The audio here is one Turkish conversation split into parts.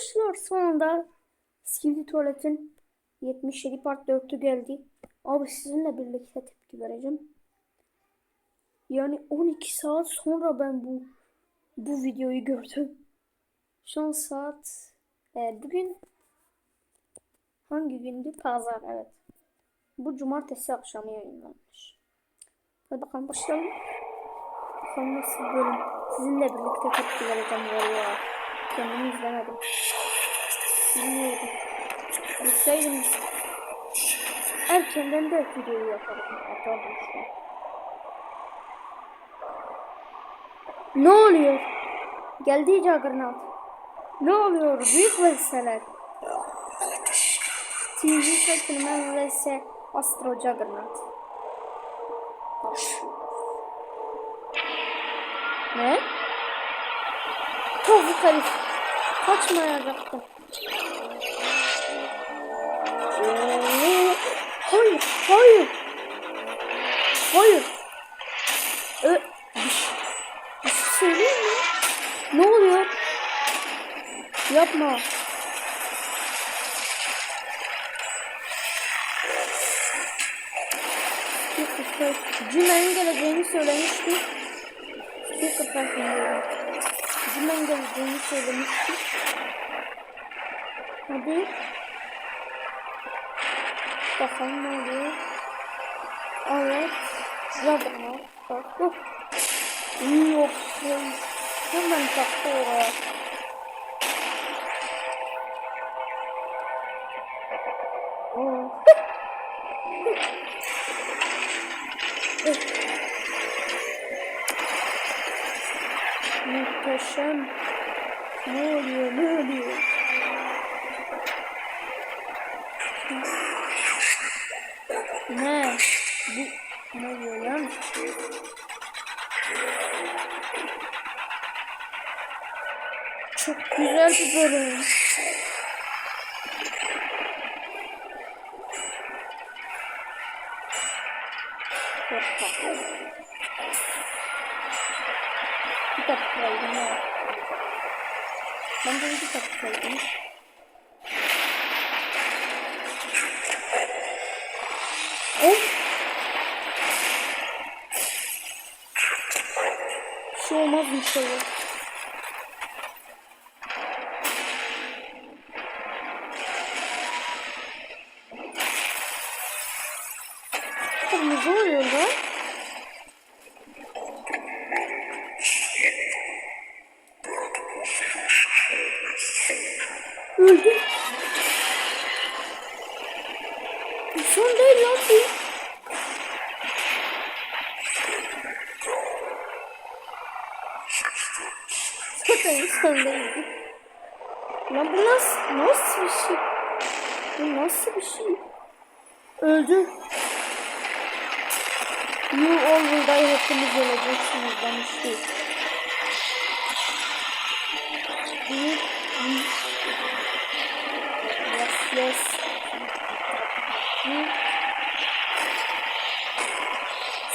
Arkadaşlar sonunda Skibidi Tuvalet'in 77 part 4'ü geldi. Abi sizinle birlikte tepki vereceğim. Yani 12 saat sonra ben bu bu videoyu gördüm. Şu an saat e, bugün hangi gündü? Pazar evet. Bu cumartesi akşamı yayınlanmış. Hadi bakalım başlayalım. Bakalım nasıl bölüm. Sizinle birlikte tepki vereceğim valla. Kendimi izlemedim. Bilmiyordum. Bilseydim erkenden de videoyu yapardım. Atardım şu an. Ne oluyor? Geldi Juggernaut. Ne oluyor? Büyük vesileler. TV Settlement vs Astro Juggernaut. Ne? Tavuk herif. Kaçmayacaktım. Hayır, hayır. Hayır. Ö bir şey- söyleyeyim mi? Ne oluyor? Yapma. Cümlenin geleceğini söylemişti. Speaker farkındayım. Cümlenin geleceğini söylemişti. Hadi. Bakalım ne oluyor. Evet. Zabana. Bak. Yok. Yok. Hemen taktı oraya. Muhteşem. Ne oluyor? Ne oluyor? Ne? Bu ne oluyor lan? Çok güzel bir bölüm. Bir dakika kaldı ne? Ben de bir dakika Of. Bir şey olmaz inşallah. Kırmızı oluyor lan. Öldü. İnsan değil lan bu. İnsan değildi. Lan bu nasıl, nasıl bir şey? Bu nasıl bir şey? Öldü. You all will die hepiniz öleceksiniz demişti. Yes, yes.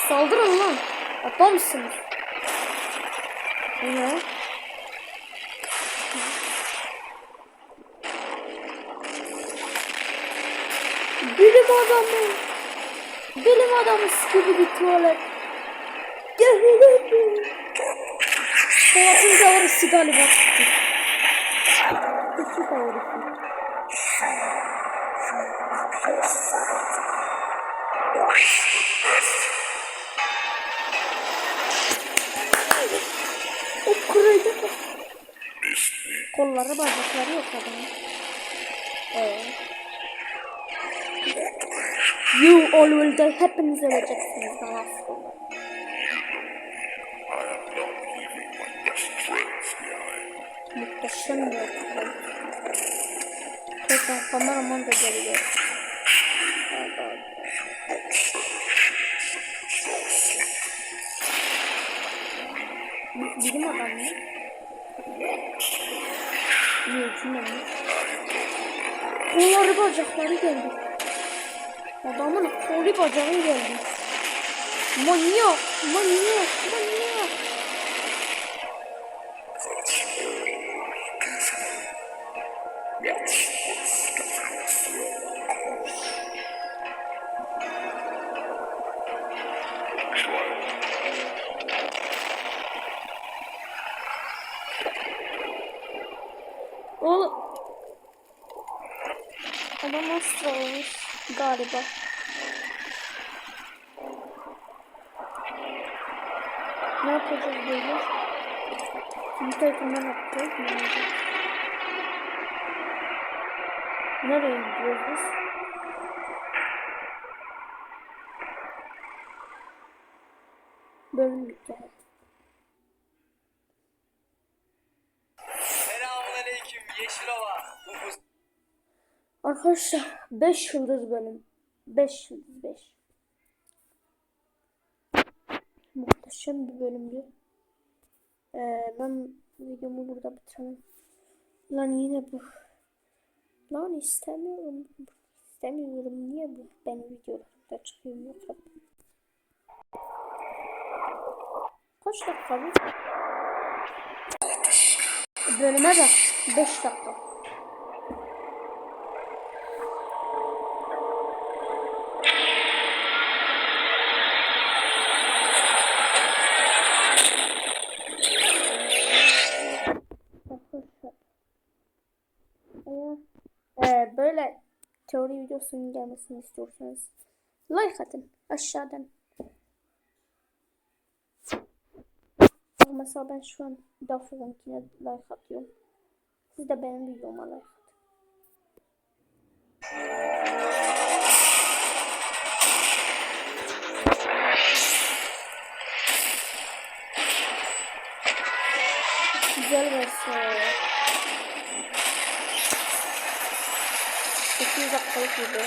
Saldırın lan. Aptal mısınız? Bu ne? Bilim adamı. Bilim adamı gibi bir tuvalet. Gelirim. Tuvaletın teorisi galiba. Küçük teorisi. Kolları bacakları yok adamın. Evet. You all will die. Hepiniz öleceksiniz. Tamam. Muhteşem bir okul. Tekrar kameraman da geliyor. Bilim adam mi? Kolları bacakları geldi. Adamın kolu bacağı geldi. Manyak, manyak, manyak. Oğlum. Adam astra olmuş galiba. Ne yapacağız böyle? Bir takımdan atacağız. Ne yapacağız? Nereye gidiyoruz? Bölüm bitti. Arkadaşlar 5 yıldız bölüm. 5 yıldız 5. Muhteşem bir bölümdü. Ee, ben videomu burada bitiremem. Lan yine bu. Lan istemiyorum. İstemiyorum. Niye bu benim videolarımda çıkıyor yok. Kaç dakika bu? Bölüme bak. 5 dakika. E, böyle teori videosunun gelmesini istiyorsanız like atın aşağıdan. Bak Mesela ben şu an Duffer'ınkine like atıyorum. Siz de benim videoma like. Güzel versiyon. 8 dakikalık video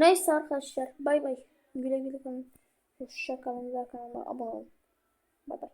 Neyse arkadaşlar bay bay. Güle güle kalın. Hoşça kalın ve kanalıma abone olun. Bay bay.